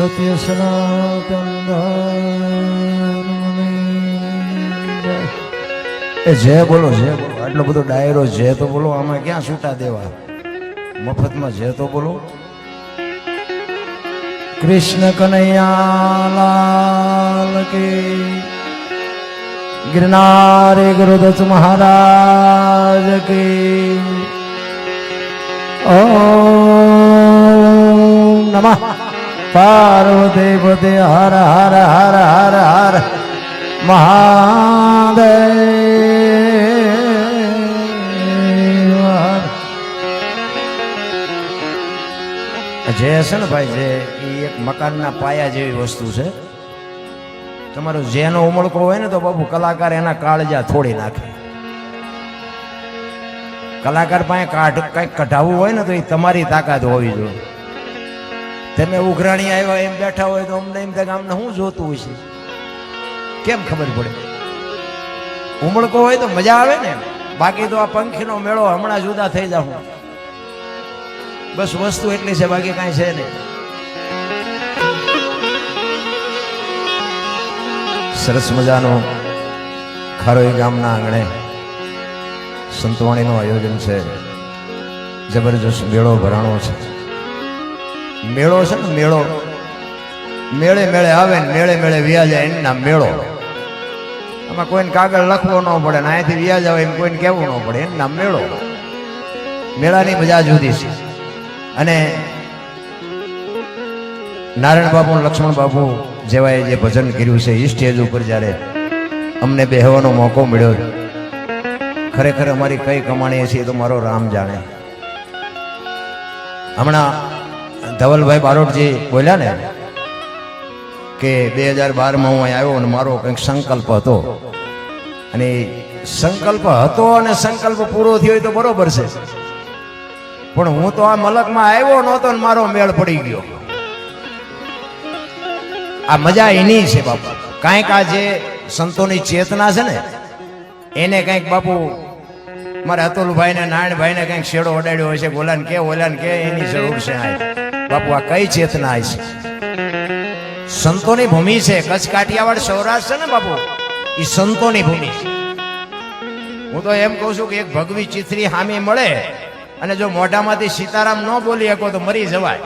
સત્ય એ જય બોલો જય બોલો, આટલો બધો ડાયરો જય તો બોલો, આમાં ક્યાં છૂટા દેવા? મફતમાં જય તો બોલો. કૃષ્ણ કનૈયાલાલ કે ગિરનારે ગુરુદત્ત મહારાજ કે ઓ નમઃ. પાર્વદેવ હર હર હર હર હર, મહાદેવ. જે છે ને ભાઈ, જે એ એક મકાનના પાયા જેવી વસ્તુ છે. તમારો જેનો ઉમળકો હોય ને તો બાબુ કલાકાર એના કાળજા થોડી નાખે. કલાકાર પાસે કાઢ કંઈક કઢાવવું હોય ને તો એ તમારી તાકાત હોવી જોઈએ. તમે ઉઘરાણી આવ્યા, એમ બેઠા હોય તો અમને એમ થાય આમને શું જોતું છે? કેમ ખબર પડે? ઉમળકો હોય તો મજા આવે ને. બાકી તો આ પંખીનો મેળો હમણાં જુદા થઈ જાઉં. બસ વસ્તુ એટલી છે, બાકી કાંઈ છે નહીં. સરસ મજાનો ખારોઈ ગામના આંગણે સંતવાણીનું આયોજન છે. જબરજસ્ત મેળો ભરાણો છે. મેળો છે ને મેળો. મેળે મેળે આવે ને મેળે મેળે વ્યાજ આવે એના મેળો. આમાં કોઈને કાગળ લખવો ન પડે ને અહીંયાથી વ્યાજ આવે એમ કોઈને કહેવું ન પડે, એના મેળો. મેળાની મજા જુદી છે. અને નારાયણ બાપુ લક્ષ્મણ બાપુ જેવાએ જે ભજન કર્યું છે, એ સ્ટેજ ઉપર જ્યારે અમને બેહવાનો મોકો મળ્યો ખરેખર અમારી કઈ કમાણી છે એ તો મારો રામ જાણે. હમણાં ધવલભાઈ બારોટજી બોલ્યા ને કે બે હજાર બારમાં હું અહીં આવ્યો અને મારો કંઈક સંકલ્પ હતો. અને સંકલ્પ હતો અને સંકલ્પ પૂરો થયો તો બરોબર છે. પણ હું તો આ મલકમાં આવ્યો નહોતો ને મારો મેળ પડી ગયો. આ મજા એની છે બાપુ. કાંઈક આ જે સંતોની ચેતના છે ને, એને કંઈક બાપુ મારા અતુલભાઈ ને નારાયણભાઈ ને કંઈક શેડો ઓડાડ્યો હોય છે ગોલાને કે, ઓલાને કે, એની જરૂર છે આ બાપુ, આ કઈ ચેતના છે સંતોની ભૂમિ છે કચ્છ કાઠિયાવાડ સૌરાષ્ટ્ર છે ને બાપુ? એ સંતોની ભૂમિ છે. હું તો એમ કહું છું કે એક ભગવી ચિત્રી હામી મળે અને જો મોઢામાંથી સીતારામ ન બોલી શકો તો મરી જવાય.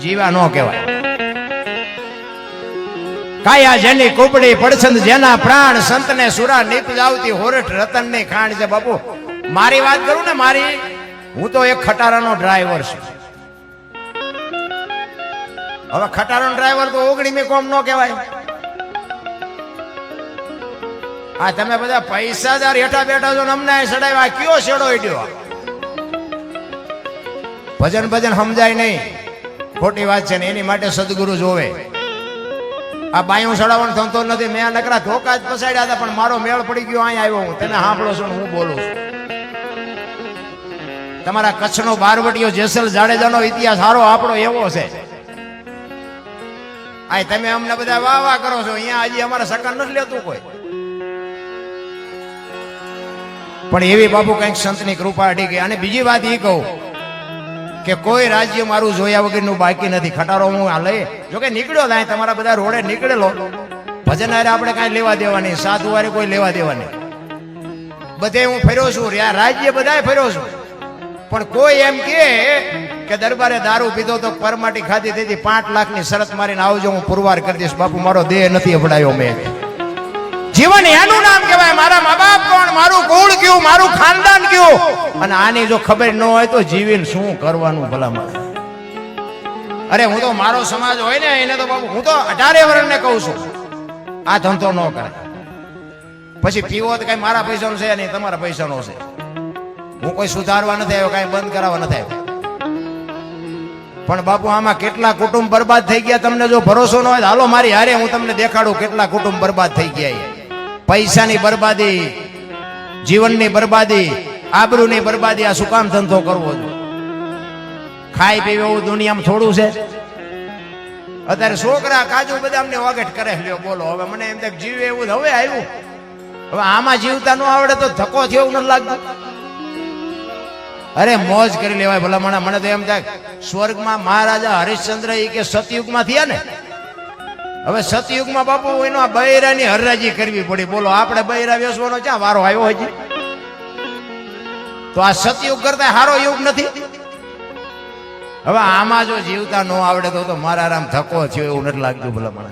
જીવા ન કહેવાય. કાયા જેની કુપડી પડછંદ જેના પ્રાણ સંતને સુરા નીપ જાવતી હોરઠ રતનની ખાણ છે બાપુ. મારી વાત કરું ને મારી, હું તો એક ખટારાનો ડ્રાઈવર છું. હવે ખટારો ડ્રાઈવર તો ઓગણી મે કોમ નો કહેવાય. આ તમે બધા પૈસાદાર હેઠા બેઠા છો અમને સડાવ્યા. કયો શેડો હેડ્યો ભજન ભજન સમજાય નહીં. ખોટી વાત છે ને એની માટે સદગુરુ જોવે. આ બાયું સડાવવાનું થતો નથી. મેં નકરા ધોકા જ પસાડ્યા હતા, પણ મારો મેળ પડી ગયો, અહીં આવ્યો હું. તમે સાંભળો છો હું બોલું છું. તમારા કચ્છનો બારવટીયો જેસલ જાડેજાનો ઇતિહાસ સારો આપણો એવો છે. આ તમે અમને બધા વાહ વાહ કરો છો. અહીંયા હજી અમારે સકન નથી લેતું કોઈ. પણ એવી બાપુ કંઈક સંતની કૃપા અડી ગઈ. અને બીજી વાત એ કહું કે કોઈ રાજ્ય મારું જોયા વગરનું બાકી નથી. ખટારો હું આ લઈ. જોકે નીકળ્યો થાય તમારા બધા રોડે નીકળેલો. ભજન હારે આપણે કાંઈ લેવા દેવા નહીં સાધુ વારે કોઈ લેવા દેવા નહીં બધે હું ફર્યો છું. રાજ્ય બધાય ફર્યો છું. પણ કોઈ એમ કે કે દરબારે દારૂ પીધો તો પરમાટી ખાધી તેથી પાંચ લાખની શરત મારીને આવજો, હું પુરવાર કરી દઈશ. બાપુ, મારો દેહ નથી અફડાયો મેં. જીવન એનું નામ કહેવાય. મારા મા બાપ કોણ? મારું કુળ કયું? મારું ખાનદાન કયું? અને આની જો ખબર ન હોય તો જીવીને શું કરવાનું ભલા અરે, હું તો મારો સમાજ હોય ને, એને તો બાબુ હું તો અઢારે વર્ણને કહું છું. આ ધંધો ન કરે. પછી પીવો તો કઈ મારા પૈસાનો છે નહીં, તમારા પૈસાનો છે. હું કોઈ સુધારવા નથી આવ્યો, કઈ બંધ કરાવવા નથી આવ્યો. પણ બાપુ, આમાં કેટલા કુટુંબ બરબાદ થઈ ગયા? તમને જો ભરોસો ન હોય હાલો મારી હારે હું તમને દેખાડું કેટલા કુટુંબ બરબાદ થઈ ગયા પૈસાની બરબાદી, જીવનની બરબાદી, આબરૂની બરબાદી, આ શું કામ ધંધો કરવો ખાઈ પીવે એવું દુનિયામાં થોડું છે? અત્યારે છોકરા કાજુ બધા અમને વાગટ કરે લ્યો, બોલો, હવે મને એમ જીવે એવું હવે આવ્યું. હવે આમાં જીવતા ન આવડે તો ધક્કો થયો એવું ન લાગતું. અરે, મોજ કરી લેવાય ભલા મને તો એમ થાય, સ્વર્ગમાં મહારાજા હરિશ્ચંદ્ર એ કે સતયુગમાં થયા ને? હવે સતયુગમાં બાપુ એનો આ બૈરાની હરરાજી કરવી પડી. બોલો, આપણે બૈરા વેસવાનો ક્યાં વારો આવ્યો હજી? તો આ સતયુગ કરતા સારો યુગ નથી? હવે આમાં જો જીવતા ન આવડે તો મારા આરામ થકો થયો એવું નથી લાગતું ભલે મને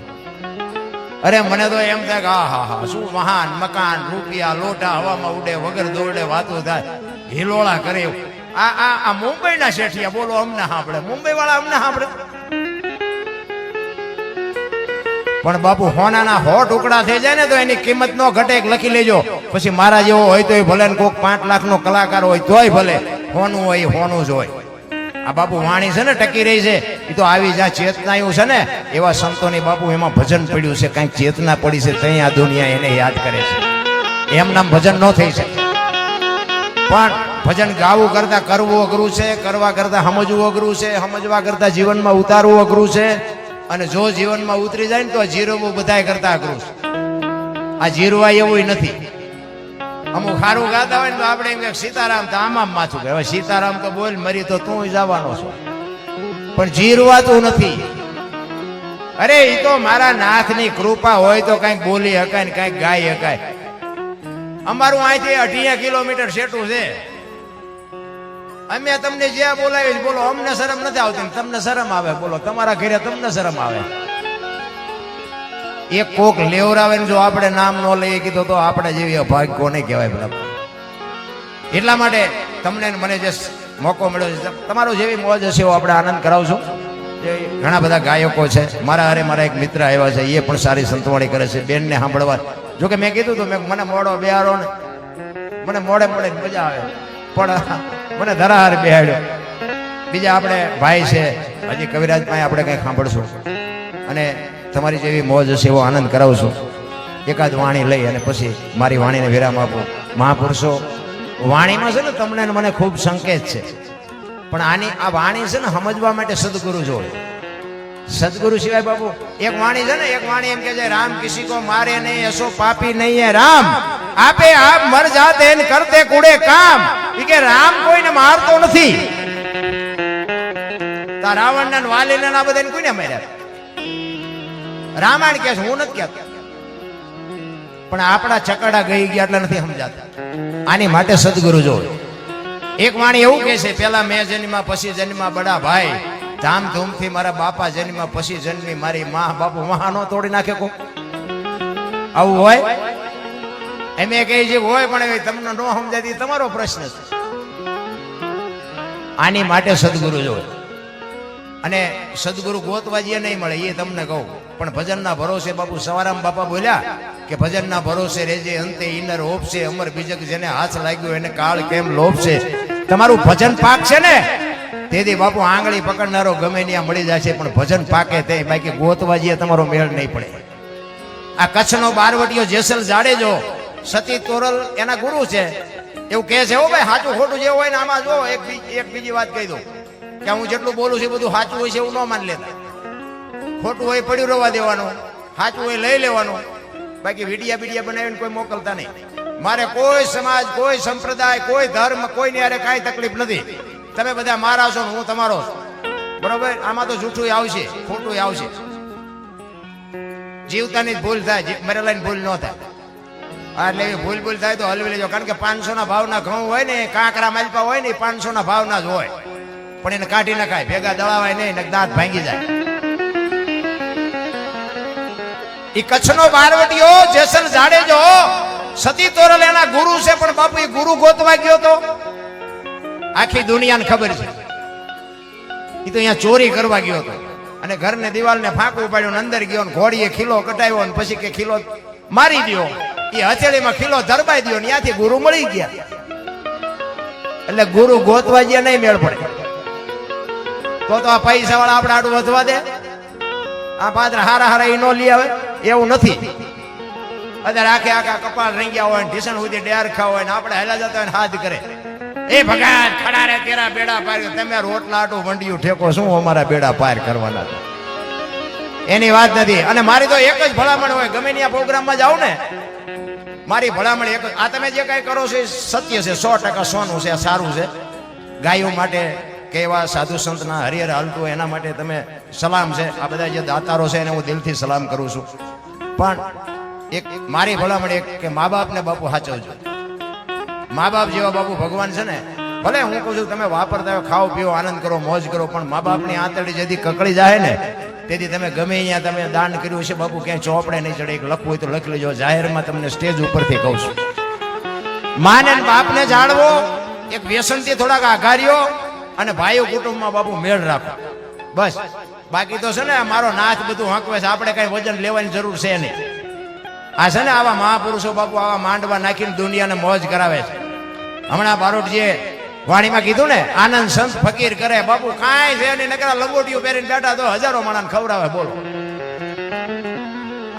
અરે, મને તો એમ થાય કે હા હા હા શું મહાન મકાન, રૂપિયા, લોટા, હવામાં ઉડે, વગર દોડે વાતો થાય. હિલોળા કરે આ આ આ મુંબઈના શેઠિયા, બોલો અમને સાંભળે. મુંબઈ વાળા અમને સાંભળે. પણ બાપુ, હોનાના હો ટુકડા થઈ જાય ને તો એની કિંમત નો ઘટે લખી લેજો. પછી મારા જેવો હોય તોય ભલે ને કોક પાંચ લાખ નો કલાકાર હોય તોય ભલે. હોનું હોય, હોનું જ હોય. આ બાપુ વાણી છે ને, ટકી રહી છે. એ તો આવી જ્યાં ચેતનાયું છે ને, એવા સંતોની બાપુ એમાં ભજન પડ્યું છે. કાંઈક ચેતના પડી છે ત્યાં આ દુનિયા એને યાદ કરે છે. એમ નામ ભજન ન થઈ શકે. પણ ભજન ગાવું કરતા કરવું અઘરું છે, કરવા કરતા સમજવું અઘરું છે, સમજવા કરતા જીવનમાં ઉતારવું અઘરું છે. અને જો જીવનમાં ઉતરી જાય ને તો જીરવવું બધાય કરતા અઘરું છે. આ જીરવા એવું નથી. અમુક સારું ગાતા હોય ને તો આપણે એમ કે સીતારામ તો આમાં માથું કે હવે સીતારામ તો બોલ, મરી તો તું જવાનો છો. પણ જીરવાતું નથી. અરે એ તો મારા નાથની કૃપા હોય તો કંઈક બોલી હકાય ને કંઈક ગાઈ હકાય. અમારું અહીંથી અઢીયા કિલોમીટર સેટું છે. અમે તમને જે બોલાવી બોલો, અમને શરમ નથી આવતી. તમને શરમ આવે, બોલો, તમારા ઘરે તમને શરમ આવે. એક કોક લેવરાવે જો આપણે નામ ન લઈએ કીધું તો આપણે જેવી અભાગ કોને કહેવાય ભલા એટલા માટે તમને મને જે મોકો મળ્યો છે તમારો જેવી મોજ હશે એવો આપણે આનંદ કરાવશું. ઘણા બધા ગાયકો છે, મારા હારે મારા એક મિત્ર આવ્યા છે, એ પણ સારી સંતવાણી કરે છે, બેનને સાંભળવા. જોકે મેં કીધું હતું મેં મને મોડો બેહારો ને, મને મોડે મોડે મજા આવે. પણ મને ધરાહાર બેહાડ્યો. બીજા આપણે ભાઈ છે, હજી કવિરાજ પાસે આપણે કંઈ સાંભળશું. અને તમારી જેવી મોજ હશે એવો આનંદ કરાવશું. એકાદ વાણી લઈ અને પછી મારી વાણીને વિરામ આપું. મહાપુરુષો, વાણીમાં છે ને તમને મને ખૂબ સંકેત છે. પણ આની આ વાણી છે ને સમજવા માટે સદગુરુ જોડે સદગુરુ સિવાય બાબુ એક વાણી છે ને, એક વાણી એમ કે છે, રામ કિસી કો મારે નહીં એસો પાપી નહીં રામ. આપે આપ મર જાતે ને કરતે કુડે કામ. કે રામ કોઈને મારતો નથી. તા રાવણ ને વાલી ને બધાને કોઈને માર્યા? રામાયણ કે હું નથી કહેતો. પણ આપણા ચકડા ગઈ ગયા એટલે નથી સમજાતા. આની માટે સદગુરુ જો એક વાણી એવું કહે છે, પેલા મેં જન્મા પછી જન્મા બડા ભાઈ. ધામધૂમથી મારા બાપા જન્મા પછી જન્મી મારી મા બાપુ. મહાનો તોડી નાખે કો આવું હોય? એમ એ કહે છે, હોય, પણ એ તમને ન સમજાતી, તમારો પ્રશ્ન છે. આની માટે સદગુરુ જો અને સદગુરુ ગોતવા નહીં મળે, એ તમને કહું. પણ ભજનના ભરોસે બાપુ સવારામ બાપા બોલ્યા કે ભજનના ભરોસે રેજે અંતે ઇનર ઓપશે અમર બીજક જેને હાથ લાગ્યો એને કાળ કેમ લોભશે? તમારું ભજન પાક છે ને? તેથી બાપુ આંગળી પકડનારો ગમે ત્યાં મળી જશે, પણ ભજન પાકે તે બાકી ગોતવા જઈએ તમારો મેળ નહીં પડે. આ કચ્છનો બારવટીયો જેસલ જાડેજો, સતી તોરલ એના ગુરુ છે. એવું કહે છે ઓ ભાઈ સાચું ખોટું જે હોય ને આમાં જો, એક એક બીજી વાત કહી દઉં. કે હું જેટલું બોલું છું બધું સાચું હોય છે એવું ન માન લેતા. ખોટું હોય પડ્યું રહેવા દેવાનું સાચું હોય લઈ લેવાનું. બાકી વિડિયા બીડિયા બનાવીને કોઈ મોકલતા નહીં. મારે કોઈ સમાજ, કોઈ સંપ્રદાય, કોઈ ધર્મ કોઈની અરે કાંઈ તકલીફ નથી. તમે બધા મારા છો હું તમારો બરોબર? આમાં તો જૂઠું આવશે ખોટું આવશે. જીવતાની ભૂલ થાય મરેલાની ભૂલ ન થાય. એટલે એવી ભૂલ ભૂલ થાય તો હલવી લેજો. કારણ કે પાંચસો ના ભાવના ઘઉં હોય ને એ કાંકરા માલપા હોય ને પાંચસો ના ભાવના જ હોય. પણ એને કાઢી નખાય, ભેગા દળાવાય નહીં દાંત ભાંગી જાય. એ કચ્છનો બારવટીઓ જેસલ જાડેજો સતી તોરલ એના ગુરુ છે, પણ બાપુ એ ગુરુ ગોતવા ગયો તો? આખી દુનિયાને ખબર છે. એ તો અહીંયા ચોરી કરવા ગયો હતો. અને ઘરને દિવાલને ફાંકું પાડ્યું ને અંદર ગયો ને ઘોડીએ ખીલો કટાવ્યો ને પછી કે ખીલો મારી દ્યો. એ હથેળીમાં ખીલો ધરબાઈ દો ને ત્યાંથી ગુરુ મળી ગયા. એટલે ગુરુ ગોતવા ગયા નહીં મેળ પડે. તો તો આ પૈસા વાળા આપણે આડું વધવા દે. આ પાત્ર હારા હારા ઈ નો લઈ આવે. એવું નથી. અત્યારે આખે આખા કપાળ રંગ્યા હોય ઢીસણ સુધી ડેર ખાવ હોય ને આપણે હેલા જતા હોય હાથ કરે. એ ભગવાન, ખડા રે, તેરા બેડા પાર તમે રોટલા આટું વંડિયું ઠેકો, શું અમારા બેડા પાર કરવાના એની વાત નથી. અને મારી તો એક જ ભલામણ હોય, ગમે ત્યાં પ્રોગ્રામમાં જાવ ને, મારી ભલામણ એક આ તમે જે કાંઈ કરો છો એ સત્ય છે, સો ટકા સોનું છે સારું છે. ગાયો માટે કે એવા સાધુ સંતના હરિહર હાલતું એના માટે તમે સલામ છે. આ બધા જે દાતારો છે એને હું દિલથી સલામ કરું છું. પણ એક મારી ભલામણ એક કે મા બાપને બાપુ સાચવજો. મા બાપ જેવા બાપુ ભગવાન છે ને, ભલે હું કહું છું, તમે વાપરતા હોય, ખાઓ, પીઓ, આનંદ કરો, મોજ કરો, પણ મા બાપની આંતળી જેથી કકડી જાય ને, તેથી તમે ગમે અહીંયા તમે દાન કર્યું છે બાપુ ક્યાંય ચોપડે નહીં ચડે, એક લખવું હોય તો લખી લેજો, જાહેરમાં તમને સ્ટેજ ઉપરથી કહું છું. માને બાપને જાણવો, એક વ્યસનથી થોડાક આઘાર્યો અને ભાઈઓ કુટુંબમાં બાપુ મેળ રાખો. બસ, બાકી તો છે ને મારો નાથ બધું હાંકવે છે, આપણે કઈ વજન લેવાની જરૂર છે નહીં. આ છે ને આવા મહાપુરુષો બાપુ આવા માંડવા નાખીને દુનિયાને મોજ કરાવે છે. હમણાં બારોટજીએ વાણીમાં કીધું ને, આનંદ સંત ફકીર કરે, બાપુ કાંઈ છે નહીં, નકરા લંગોટીઓ પહેરીને બેઠા તો હજારો માણસ ખવડાવે, બોલો.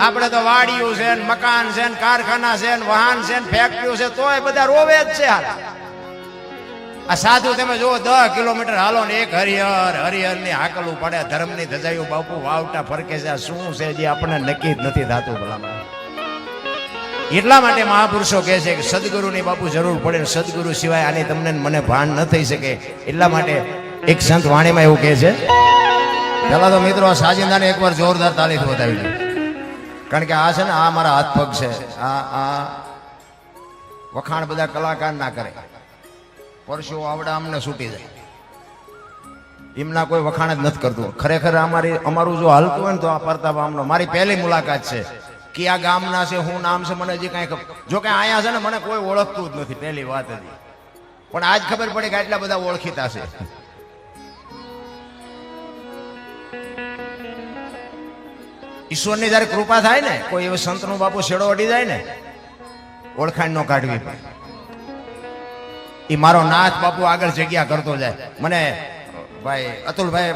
આપણે તો વાડીઓ છે ને, મકાન છે ને, કારખાના છે ને, વાહન છે ને, ફેક્ટરીઓ છે, તોય બધા રોવે જ છે હાલ. આ સાધુ તમે જુઓ દસ કિલોમીટર હાલો ને, એક હરિહર હરિહરની હાકલું પડે ધર્મની ધજાયું બાપુ વાવટા ફરકે છે. શું છે જે આપણને નક્કી જ નથી થતું ભલામાં એટલા માટે મહાપુરુષો કહે છે કે સદગુરુની બાપુ જરૂર પડે, સદગુરુ સિવાય આની તમને મને ભાન ન થઈ શકે. એટલા માટે એક સંત વાણીમાં એવું કહે છે પેલા તો મિત્રો સાજિંદાને એકવાર જોરદાર તાલીફ બતાવી દઉં કારણ કે આ છે ને, આ મારા હાથ પગ છે. આ આ વખાણ બધા કલાકાર ના કરે. પરસેવો આવડા અમને છૂટી જાય. એમના કોઈ વખાણ જ નથી કરતું. ખરેખર અમારી, અમારું જો હાલતું હોય ને તો આ પરતાપ આમનો. મારી પહેલી મુલાકાત છે. કે આ ગામના છે, હું નામ છે, મને હજી કાંઈ ખબર. જો કે અહીંયા છે ને, મને કોઈ ઓળખતું જ નથી, પહેલી વાત હતી પણ આજ ખબર પડી કે આટલા બધા ઓળખીતા છે. ઈશ્વરની જયારે કૃપા થાય ને, કોઈ એવો સંતનું બાપુ છેડો અડી જાય ને, ઓળખાણ નો કાઢવી પડે. એ મારો નાથ બાપુ આગળ જગ્યા કરતો જાય. મને, ભાઈ, અતુલભાઈ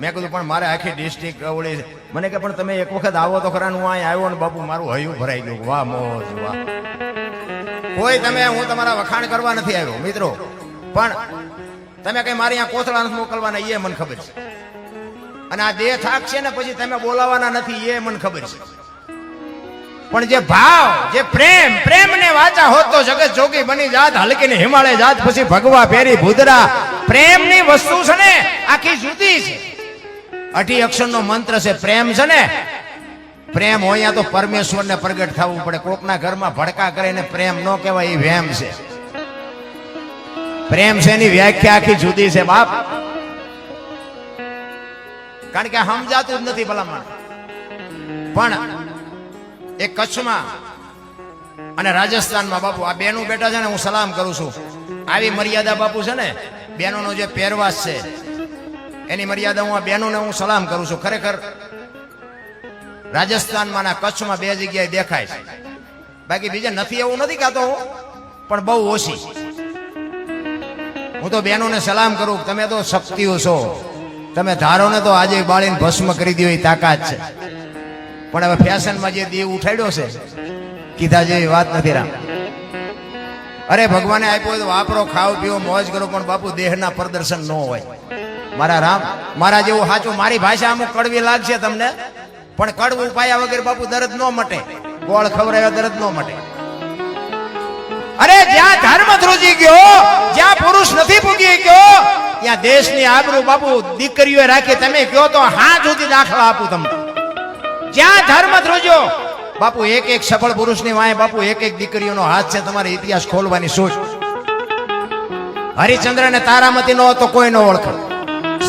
મેં કીધું, પણ મારે આખી ડિસ્ટ્રિક્ટ ઓળી. મને કે, પણ તમે એક વખત આવો તો ખરા હું અહીંયા આવ્યો ને બાપુ, મારું હયું ભરાઈ ગયું. વાહ, મોજ, વાહ. કોઈ તમે, હું તમારા વખાણ કરવા નથી આવ્યો, મિત્રો. પણ તમે કઈ મારે અહીંયા કોથળા નથી મોકલવાના એ મને ખબર છે. અને આ દેહ થાક છે ને, પછી તમે બોલાવાના નથી એ મને ખબર છે. પણ જે ભાવ, જે પ્રેમ પ્રેમ ને વાચા હોત તો જગત જોગી બની જાત હલકી ને હિમાલય જાત, પછી ભગવા ફેરી ભૂદરા. પ્રેમની વસ્તુ છે ને, આખી જુદી છે. અઢી અક્ષર નો મંત્ર છે, પ્રેમ છે ને? પ્રેમ હોય તો પરમેશ્વર ને પ્રગટ થવું પડે. કોકના ઘરમાં ભડકા કરીને પ્રેમ ન કહેવાય, એ વેમ છે. પ્રેમ છે એની વ્યાખ્યા આખી જુદી છે, બાપ. કારણ કે સમજાતું જ નથી ભલામણ. પણ એ કચ્છમાં અને રાજસ્થાનમાં બાપુ, આ બેનું બેટા છે ને, હું સલામ કરું છું. આવી મર્યાદા બાપુ છે ને, બેનોનો જે પહેરવાશ છે એની મર્યાદા હું આ બહેનોને હું સલામ કરું છું. ખરેખર રાજસ્થાનમાં ના કચ્છમાં બે જગ્યાએ દેખાય છે. બાકી બીજે નથી એવું નથી કહેતો હું, પણ બહુ ઓછી. હું તો બહેનોને સલામ કરું તમે તો શક્તિઓ છો. તમે ધારો ને તો આજે બાળીને ભસ્મ કરી દો એ તાકાત છે. પણ હવે ફેશનમાં જે દેવ ઉઠાડ્યો છે, કીધા જેવી વાત નથી રામ. અરે ભગવાને આપ્યો તો વાપરો ખાવ પીવો મોજ કરો, પણ બાપુ દેહના પ્રદર્શન ન હોય. મારા રામ, મારા જેવું સાચું મારી ભાષા અમુક કડવી લાગશે તમને. પણ કડવું પાયા વગર બાપુ દર્દ ન મટે. ગોળ ખવડાવ્યા દર્દ ન મટે. અરે, જ્યાં ધર્મ ધ્રુજી ગયો, જ્યાં પુરુષ નથી પૂગી ગયો, ત્યાં દેશની આબરૂ બાપુ દીકરીઓ રાખી તમે કયો તો હા સુધી દાખલા આપું તમને. જ્યાં ધર્મ ધ્રુજો, બાપુ એક એક સફળ પુરુષની વાંહે બાપુ એક એક દીકરીઓનો હાથ છે તમારે ઇતિહાસ ખોલવાની સોચ હરિચંદ્ર ને તારામતી નો તો કોઈ નો ઓળખે.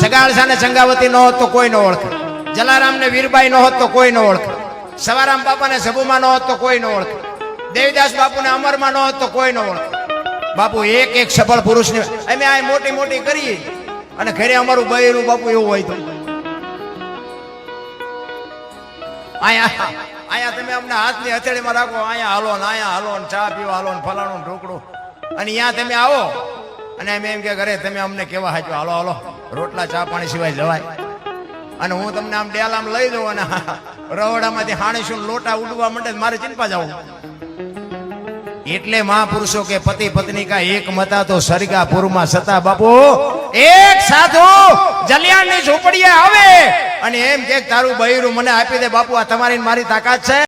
સગાળસા ને સંગાવતી ન હોત તો કોઈ નો ઓળખે. જલારામ ને વીરબાઈ ન હોત તો કોઈ ન ઓળખે. સવારામ બાપા ને સબુમાં ન હોત તો કોઈ ન ઓળખે. દેવીદાસ બાપુ ને અમરમાં ન હોત તો કોઈ ન ઓળખે. બાપુ એક એક સફળ પુરુષને અમે આ મોટી મોટી કરીએ. અને ઘરે અમારું બૈરું બાપુ એવું હોય તો. અહીંયા અહીંયા તમે અમને હાથની હથેળીમાં રાખો. અહીંયા હાલો ને અહીંયા હાલો ને, ચા પીવા હાલો ને, ફલાણું ઢોકળું. અને અહીંયા તમે આવો. અને એમ એમ કે, ઘરે તમે અમને કેવા હાચો. હાલો હાલો. રોટલા, ચા પાણી સિવાય જવાય. અને હું તમને આમ ડેલામ લઈ દઉં અને રવડામાંથી હાણીશું લોટા ઉડવા માંડે મારે ચિંતા જવું એટલે મહાપુરુષો કે પતિ પત્ની કા એક મતા તો સરગા પુરમાં સતા બાપુ, એક સાધુ જલિયાણની ઝૂંપડીએ આવે. અને એમ કે તારું બૈરું મને આપી દે બાપુ, આ તમારી મારી તાકાત છે.